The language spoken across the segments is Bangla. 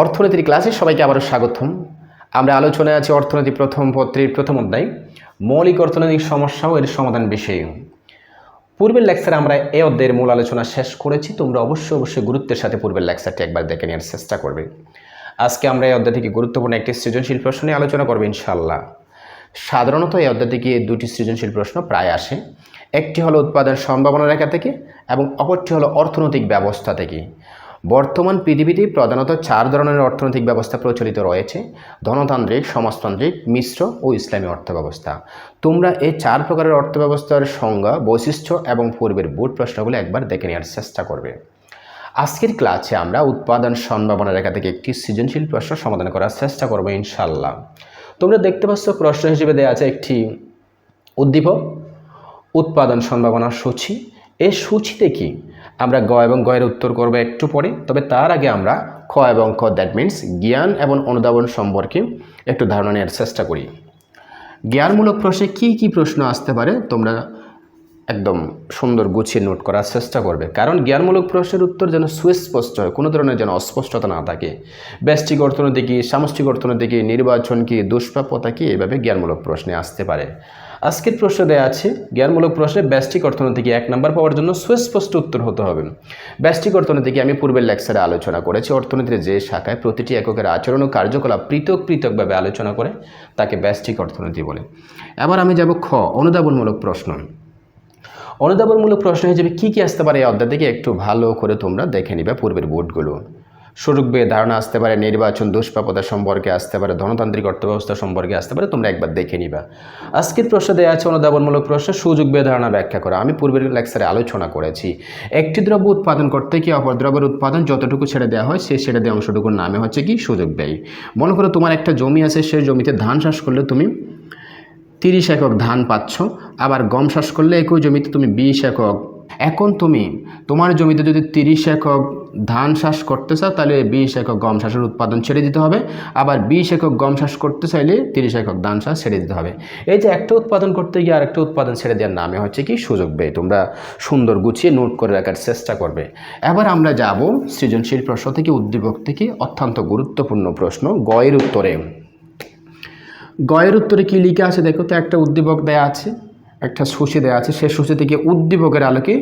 অর্থনীতির ক্লাসে সবাইকে আবারও স্বাগতম। আমরা আলোচনায় আছি অর্থনীতি প্রথম পত্রের প্রথম অধ্যায়, মৌলিক অর্থনৈতিক সমস্যা ও এর সমাধান বিষয়ে। পূর্বের লেকচারে আমরা এ অধ্যায়ের মূল আলোচনা শেষ করেছি, তোমরা অবশ্যই অবশ্যই গুরুত্বের সাথে পূর্বের লেকচারটি একবার দেখে নেওয়ার চেষ্টা করবে। আজকে আমরা এই অধ্যায় থেকে গুরুত্বপূর্ণ একটি সৃজনশীল প্রশ্ন নিয়ে আলোচনা করব ইনশাল্লাহ সাধারণত এই অধ্যায় থেকে দুটি সৃজনশীল প্রশ্ন প্রায় আসে। একটি হলো উৎপাদন সম্ভাবনা রেখা থেকে এবং অপরটি হলো অর্থনৈতিক ব্যবস্থা থেকে। বর্তমান পৃথিবীতে প্রধানত চার ধরনের অর্থনৈতিক ব্যবস্থা প্রচলিত রয়েছে, ধনতান্ত্রিক, সমাজতান্ত্রিক, মিশ্র ও ইসলামী অর্থব্যবস্থা। তোমরা এই চার প্রকারের অর্থব্যবস্থার সংজ্ঞা, বৈশিষ্ট্য এবং পূর্বের বোর্ড প্রশ্নগুলো একবার দেখে নেওয়ার চেষ্টা করবে। আজকের ক্লাসে আমরা উৎপাদন সম্ভাবনা রেখা থেকে একটি সৃজনশীল প্রশ্ন সমাধান করার চেষ্টা করব ইনশাল্লাহ তোমরা দেখতে পাচ্ছ প্রশ্ন হিসেবে দেওয়া আছে একটি উদ্দীপক, উৎপাদন সম্ভাবনার সূচি। এই সূচিতে কি? আমরা গ এবং গয়ের উত্তর করব একটু পরে, তবে তার আগে আমরা খ এবং খ দ্যাট মিন্স জ্ঞান এবং অনুধাবন সম্পর্কে একটু ধারণা নেওয়ার চেষ্টা করি। জ্ঞানমূলক প্রশ্নে কি কি প্রশ্ন আসতে পারে তোমরা একদম সুন্দর গুছিয়ে নোট করার চেষ্টা করবে। কারণ জ্ঞানমূলক প্রশ্নের উত্তর যেন সুস্পষ্ট হয়, কোনো ধরনের যেন অস্পষ্টতা না থাকে। ব্যষ্টিক অর্থনীতি কি, সামষ্টিক অর্থনীতি কি, নির্বাচন কি, দুষ্প্রাপ্যতা কি, এভাবে জ্ঞানমূলক প্রশ্নে আসতে পারে। আজকের প্রশ্ন আছে, জ্ঞানমূলক প্রশ্নে ব্যষ্টিক অর্থনীতি কি এক নম্বর পাওয়ার জন্য সুস্পষ্ট উত্তর হতে হবে। ব্যষ্টিক অর্থনীতি কি আমি পূর্বের লেকচারে আলোচনা করেছি, অর্থনীতির যে শাখায় প্রতিটি এককের আচরণ ও কার্যকলাপ পৃথক পৃথকভাবে আলোচনা করে তাকে ব্যষ্টিক অর্থনীতি বলে। এবার আমি যাব খ, অনুধাবনমূলক প্রশ্ন। অনুধাবনমূলক প্রশ্ন হিসেবে কী কী আসতে পারে এই অধ্যায় থেকে একটু ভালো করে তোমরা দেখে নিবে পূর্বের বোর্ডগুলো। সুযোগ বেয়ে ধারণা আসতে পারে, নির্বাচন দুষ্প্রাপতা সম্পর্কে আসতে পারে, ধনতান্ত্রিক অর্থব্যবস্থা সম্পর্কে আসতে পারে, তোমরা একবার দেখে নিবা। আজকের প্রশ্ন দেওয়া আছে অনুধাবনমূলক প্রশ্ন, সুযোগ বেয়ে ধারণা ব্যাখ্যা করা। আমি পূর্বের লেকচারে আলোচনা করেছি। একটি দ্রব্য উৎপাদন করতে কি অপর দ্রব্যের উৎপাদন যতটুকু ছেড়ে দেওয়া হয়, সেই ছেড়ে দেওয়া অংশটুকুর নামে হচ্ছে কি সুযোগ ব্যয়। মনে করো তোমার একটা জমি আছে, সেই জমিতে ধান চাষ করলে তুমি তিরিশ একক ধান পাচ্ছ, আবার গম চাষ করলে একই জমিতে তুমি বিশ একক এখন তুমি তোমার জমিতে যদি তিরিশ একক ধান চাষ করতে চাও, তাহলে বিশ একক গম চাষের উৎপাদন ছেড়ে দিতে হবে। আবার বিশ একক গম চাষ করতে চাইলে তিরিশ একক ধান চাষ ছেড়ে দিতে হবে। এই যে একটা উৎপাদন করতে গিয়ে আরেকটা উৎপাদন ছেড়ে দেওয়ার নামে হচ্ছে কি সুযোগ ব্যয়। তোমরা সুন্দর গুছিয়ে নোট করে রাখার চেষ্টা করবে। এবার আমরা যাব সৃজনশীল প্রশ্ন থেকে, উদ্দীপক থেকে অত্যন্ত গুরুত্বপূর্ণ প্রশ্ন, গয়ের উত্তরে। গয়ের উত্তরে কী লিখে আছে দেখো, তো একটা উদ্দীপক দেয়া আছে। একটা সূচি দেওয়া আছে, সে সূচি থেকে উদ্দীপকের আলোকে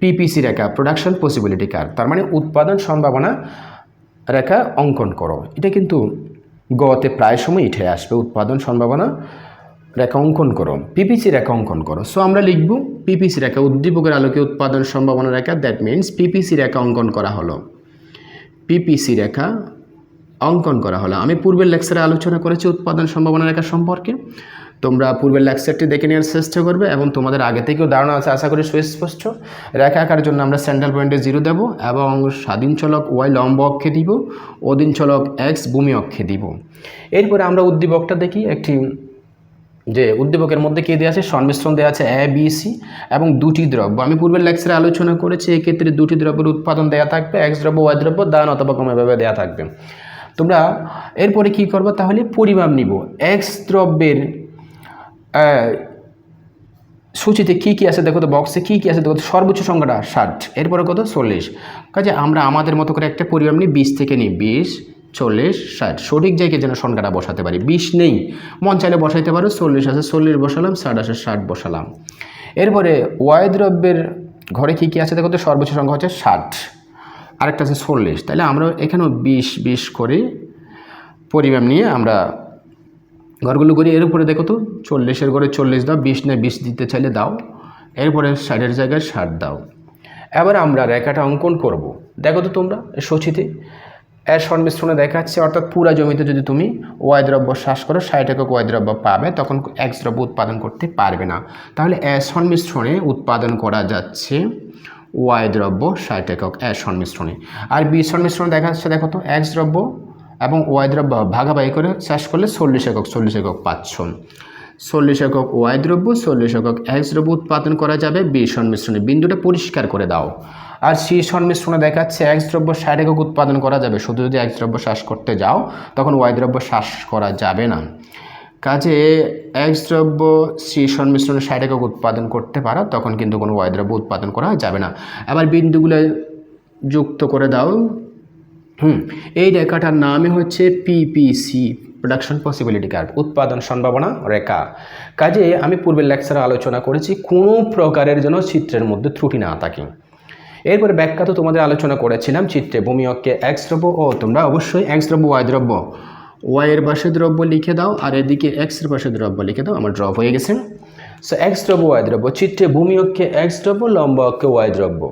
পিপিসি রেখা প্রোডাকশন পসিবিলিটি কার তার মানে উৎপাদন সম্ভাবনা রেখা অঙ্কন করো। এটা কিন্তু গতে প্রায় সময় উঠে আসবে, উৎপাদন সম্ভাবনা রেখা অঙ্কন করো পিপিসি রেখা অঙ্কন করো। সো আমরা লিখব পিপিসি রেখা, উদ্দীপকের আলোকে উৎপাদন সম্ভাবনা রেখা দ্যাট মিন্স পিপিসি রেখা অঙ্কন করা হলো। পিপিসি রেখা অঙ্কন করা হলো। আমি পূর্বের লেকচারে আলোচনা করেছি উৎপাদন সম্ভাবনা রেখা সম্পর্কে। তোমরা পূর্বের লেকচারটি দেখে নেওয়ার চেষ্টা করবে এবং তোমাদের আগে থেকেও ধারণা আছে, আশা করি সুস্পষ্ট। রেখা আঁকার জন্য আমরা সেন্ট্রাল পয়েন্টে জিরো দেব এবং স্বাধীন চলক ওয়াই লম্ব অক্ষে দিব, অধীন চলক এক্স ভূমি অক্ষে দিব। এরপরে আমরা উদ্দীপকটা দেখি, একটি যে উদ্দীপকের মধ্যে কে দেওয়া আছে? সংমিশ্রণ দেওয়া আছে এ বি সি এবং দুটি দ্রব্য। আমি পূর্বের লেকচারে আলোচনা করেছি, এক্ষেত্রে দুটি দ্রব্যের উৎপাদন দেওয়া থাকবে এক্স দ্রব্য ওয়াই দ্রব্য, দান অথবা কমেভাবে দেওয়া থাকবে। তোমরা এরপরে কি করব? তাহলে পরিমাপ নিব। এক্স দ্রব্যের সূচিতে কী কী আছে দেখো তো বক্সে কী কী আছে দেখো তো, সর্বোচ্চ সংখ্যাটা ষাট, এরপরে কত? চল্লিশ। কাজে আমরা আমাদের মতো করে একটা পরিমাণ নিই, বিশ থেকে নিই, বিশ, চল্লিশ, ষাট। সঠিক জায়গায় যেন সংখ্যাটা বসাতে পারি। বিশ নেই। মন চাইলে বসাইতে পারো, চল্লিশ আছে, চল্লিশ বসালাম, ষাট আছে, ষাট বসালাম। এরপরে ওয়াই দ্রব্যের ঘরে কী কী আছে দেখো তো, সর্বোচ্চ সংখ্যা হচ্ছে ষাট। আরেকটা আছে চল্লিশ। তাহলে আমরা এখানেও বিশ বিশ করে পরিমাপ নিয়ে আমরা ঘরগুলো করি এর উপরে দেখো তো, চল্লিশের ঘরে চল্লিশ দাও, বিশ না বিশ দিতে চাইলে দাও। এরপরে ষাটের জায়গায় ষাট দাও। এবার আমরা রেখাটা অঙ্কন করব। দেখো তো তোমরা সচিতে। এর সংমিশ্রণে দেখাচ্ছে, অর্থাৎ পুরা জমিতে যদি তুমি ওয়াই দ্রব্য শ্বাস করো, ষাট একক ওয়াই দ্রব্য পাবে, তখন এক্স দ্রব্য উৎপাদন করতে পারবে না। তাহলে এর সংমিশ্রণে উৎপাদন করা যাচ্ছে ওয়াই দ্রব্য ষাট একক এর সংমিশ্রণে। আর বি সংমিশ্রণে দেখা যাচ্ছে দেখো তো এক্স দ্রব্য এবং ওয়াই দ্রব্য ভাগাভাগি করে চাষ করলে চল্লিশ একক চল্লিশ একক পাচ্ছ চল্লিশ একক ওয়াই দ্রব্য, চল্লিশ একক এক্স দ্রব্য উৎপাদন করা যাবে। বি সংমিশ্রণে বিন্দুটা পরিষ্কার করে দাও। আর সি সংমিশ্রণে দেখাচ্ছে এক্স দ্রব্য ষাট একক উৎপাদন করা যাবে। শুধু যদি এক্স দ্রব্য শ্বাস করতে যাও, তখন ওয়াই দ্রব্য শ্বাস করা যাবে না। কাজে এক্স দ্রব্য সি সংমিশ্রণে ষাট একক উৎপাদন করতে পারো, তখন কিন্তু কোনো ওয়াই দ্রব্য উৎপাদন করা যাবে না। আবার বিন্দুগুলো যুক্ত করে দাও। হুম, এই রেখাটার নামে হচ্ছে পিপিসি প্রোডাকশন পসিবিলিটি কার্ভ উৎপাদন সম্ভাবনা রেখা। কাজে আমি পূর্বের লেকচারে আলোচনা করেছি, কোনো প্রকারের যেন চিত্রের মধ্যে ত্রুটি না থাকে। এরপরে ব্যাখ্যা তো তোমাদের আলোচনা করেছিলাম চিত্রে, ভূমি অক্ষে এক্স দ্রব্য ও তোমরা অবশ্যই এক্স দ্রব্য ওয়াই দ্রব্য। ওয়াইয়ের পাশে দ্রব্য লিখে দাও, আর এদিকে এক্সের পাশে দ্রব্য লিখে দাও, আমার ড্রপ হয়ে গেছে। সো এক্স দ্রব্য ওয়াই দ্রব্য, চিত্রে ভূমি অক্ষে এক্স দ্রব্য, লম্ব অক্ষে ওয়াই দ্রব্য।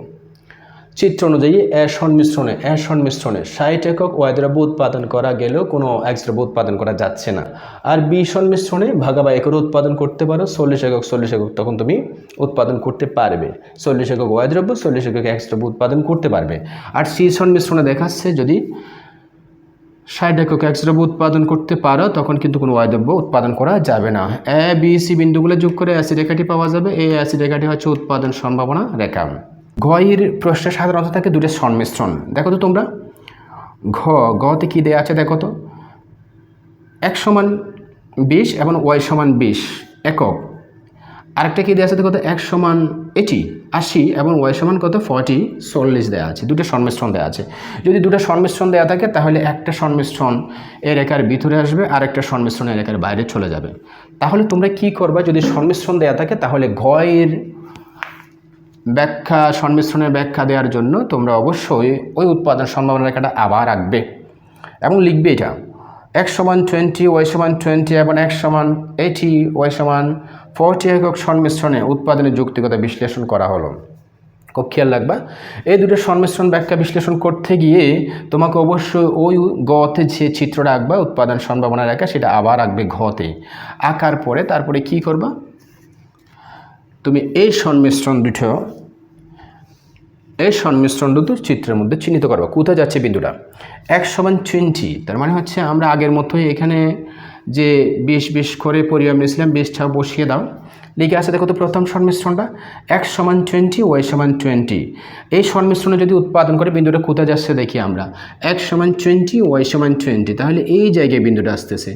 চিত্র অনুযায়ী এ সংমিশ্রণে এ সংমিশ্রণে ষাট একক দ্রব্য উৎপাদন করা গেলেও কোনো এক্স দ্রব্য উৎপাদন করা যাচ্ছে না। আর বি সংমিশ্রণে ভাগাবা একর উৎপাদন করতে পারো, চল্লিশ একক চল্লিশ একক তখন তুমি উৎপাদন করতে পারবে। চল্লিশ একক ওয়াই দ্রব্য চল্লিশ একক এক্স দ্রব্য উৎপাদন করতে পারবে। আর সি সংমিশ্রণে দেখাচ্ছে যদি ষাট একক এক্স দ্রব্য উৎপাদন করতে পারো, তখন কিন্তু কোনো দ্রব্য উৎপাদন করা যাবে না। এ, বি, সি বিন্দুগুলো যোগ করে অ্যাসিড রেখাটি পাওয়া যাবে। এই অ্যাসিড রেখাটি হচ্ছে উৎপাদন সম্ভাবনা রেখা ঘয়ের প্রশ্নে সাধারণত থাকে দুটো সংমিশ্রণ। দেখো তো তোমরা। ঘ, গতে কী দেয়া আছে দেখো তো। এক সমান বিশ এবং ওয়াই সমান বিশ একক। আরেকটা কী দেওয়া আছে দেখো তো, এক সমান এটি আশি এবং ওয়াই সমান কত, ফর্টি চল্লিশ দেওয়া আছে। দুটো সংমিশ্রণ দেওয়া আছে। যদি দুটো সংমিশ্রণ দেওয়া থাকে, তাহলে একটা সংমিশ্রণ এর একার ভিতরে আসবে আর একটা সংমিশ্রণ এর একার বাইরে চলে যাবে। তাহলে তোমরা কি করবা? যদি সংমিশ্রণ দেওয়া থাকে, তাহলে ঘয়ের ব্যাখ্যা, সংমিশ্রণের ব্যাখ্যা দেওয়ার জন্য তোমরা অবশ্যই ওই উৎপাদন সম্ভাবনা রেখাটা আবার রাখবে এবং লিখবে এটা। এক সমান টোয়েন্টি ওয়াই সমান টোয়েন্টি এবং এক সমান এইটি ওয়াই সমান ফোরটি একক সংমিশ্রণে উৎপাদনের যুক্তিগত বিশ্লেষণ করা হলো। খুব খেয়াল রাখবা, এই দুটো সংমিশ্রণ ব্যাখ্যা বিশ্লেষণ করতে গিয়ে তোমাকে অবশ্যই ওই গতে যে চিত্রটা আঁকবা, উৎপাদন সম্ভাবনা রেখা, সেটা আবার আঁকবে ঘতে। আঁকার পরে তারপরে কি করবা? তুমি এই সংমিশ্রণ দুটো, এই সংমিশ্রণ দুটো চিত্রের মধ্যে চিহ্নিত করবা। কোথায় যাচ্ছে বিন্দুটা? এক সমান টোয়েন্টি, তার মানে হচ্ছে আমরা আগের মতোই এখানে যে বিশ বিশ করে পরিমাণ নিয়েছিলাম বিশটা বসিয়ে দাও। লিখে আছে দেখো তো প্রথম সংমিশ্রণটা এক সমান টোয়েন্টি, ওয়াই সমান টোয়েন্টি। এই সংমিশ্রণে যদি উৎপাদন করে বিন্দুটা কোথায় যাচ্ছে দেখি আমরা। এক সমান টোয়েন্টি, ওয়াই সমান টোয়েন্টি, তাহলে এই জায়গায় বিন্দুটা আসতেছে।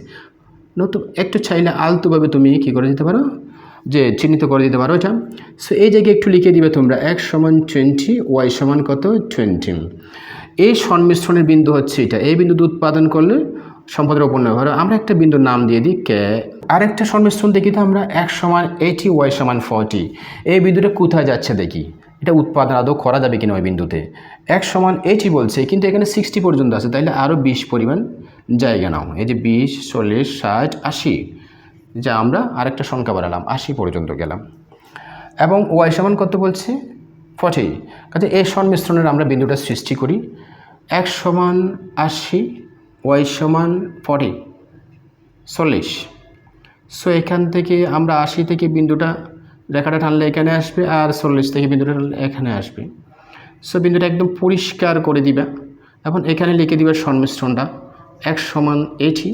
নতুন, একটু চাইলে আলতোভাবে তুমি কী করে দিতে পারো? যে চিহ্নিত করে দিতে পারো এটা। সো এই জায়গায় একটু লিখে দিবে তোমরা, এক সমান টোয়েন্টি ওয়াই সমান কত? টোয়েন্টি এই সংমিশ্রণের বিন্দু হচ্ছে এটা। এই বিন্দু উৎপাদন করলে সম্পদের ওপর ব্যবহার আমরা একটা বিন্দুর নাম দিয়ে দিই কে। আরেকটা সংমিশ্রণ দেখি তো আমরা, এক সমান এইটি ওয়াই সমান ফর্টি এই বিন্দুটা কোথায় যাচ্ছে দেখি? এটা উৎপাদন আদৌ করা যাবে কিনা ওই বিন্দুতে? এক সমান এইটি বলছে, কিন্তু এখানে সিক্সটি পর্যন্ত আছে, তাইলে আরও বিশ পরিমাণ জায়গা নাও। এই যে বিশ, চল্লিশ, ষাট, আশি। যা আমরা আরেকটা সংখ্যা বাড়ালাম, আশি পর্যন্ত গেলাম। এবং ওয়াই সমান কত বলছে? ফর্টি কাজে এই সংমিশ্রণের আমরা বিন্দুটা সৃষ্টি করি। এক সমান আশি ওয়াই সমান ফর্টি চল্লিশ। সো এখান থেকে আমরা আশি থেকে বিন্দুটা রেখাটা টানলে এখানে আসবে আর চল্লিশ থেকে বিন্দুটা টানলে এখানে আসবে। সো বিন্দুটা একদম পরিষ্কার করে দিবা। এখন এখানে লিখে দিবে সংমিশ্রণটা এক সমান এইটি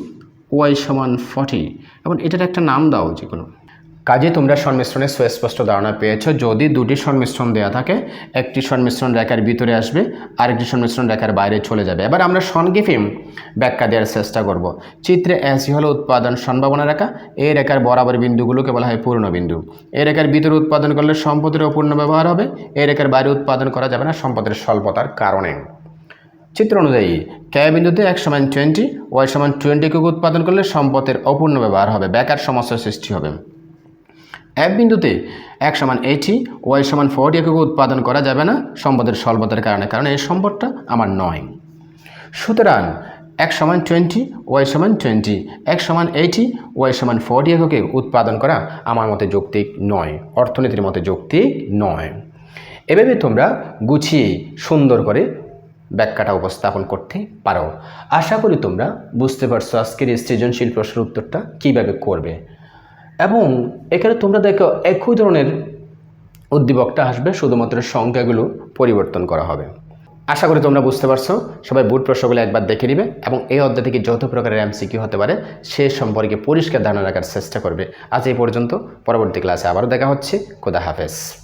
ওয়াই সমান ফর্টি। এবং এটার একটা নাম দাও যে কোনো কাজে তোমরা সংমিশ্রণের সুস্পষ্ট ধারণা পেয়েছ। যদি দুটি সংমিশ্রণ দেওয়া থাকে, একটি সংমিশ্রণ রেখার ভিতরে আসবে, আরেকটি সংমিশ্রণ রেখার বাইরে চলে যাবে। এবার আমরা সংগিফিম ব্যাখ্যা দেওয়ার চেষ্টা করব। চিত্রে এসি হলো উৎপাদন সম্ভাবনা রেখা। এই রেখার বরাবর বিন্দুগুলোকে বলা হয় পূর্ণ বিন্দু। এই রেখার ভিতরে উৎপাদন করলে সম্পদের অপূর্ণ ব্যবহার হবে। এই রেখার বাইরে উৎপাদন করা যাবে না সম্পদের স্বল্পতার কারণে। চিত্র অনুযায়ী কে বিন্দুতে এক সমান টোয়েন্টি ওয়াই সমান টোয়েন্টি একক উৎপাদন করলে সম্পদের অপূর্ণ ব্যবহার হবে, বেকার সমস্যার সৃষ্টি হবে। এক বিন্দুতে এক সমান এইটি ওয়াই সমান ফোরটি একক উৎপাদন করা যাবে না, সম্পদের স্বল্পতার কারণে, কারণ এই সম্পদটা আমার নয়। সুতরাং এক সমান টোয়েন্টি ওয়াই সমান টোয়েন্টি এক সমান এইটি ওয়াই সমান ফোরটি এককে উৎপাদন করা আমার মতে যৌক্তিক নয়, অর্থনীতির মতে যৌক্তিক নয়। এভাবে তোমরা গুছিয়ে, সুন্দর করে ব্যাখ্যাটা উপস্থাপন করতে পারো। আশা করি তোমরা বুঝতে পারছ আজকের এই সৃজনশীল প্রশ্নের উত্তরটা কীভাবে করবে। এবং এখানে তোমরা দেখো একই ধরনের উদ্দীপকটা আসবে, শুধুমাত্র সংখ্যাগুলো পরিবর্তন করা হবে। আশা করি তোমরা বুঝতে পারছ, সবাই বুট প্রশ্নগুলো একবার দেখে নিবে এবং এই অধ্যায় থেকে যত প্রকারের এমসিকিউ হতে পারে সে সম্পর্কে পরিষ্কার ধারণা রাখার চেষ্টা করবে। আজ এই পর্যন্ত, পরবর্তী ক্লাসে আবারও দেখা হচ্ছে। খোদা হাফেজ।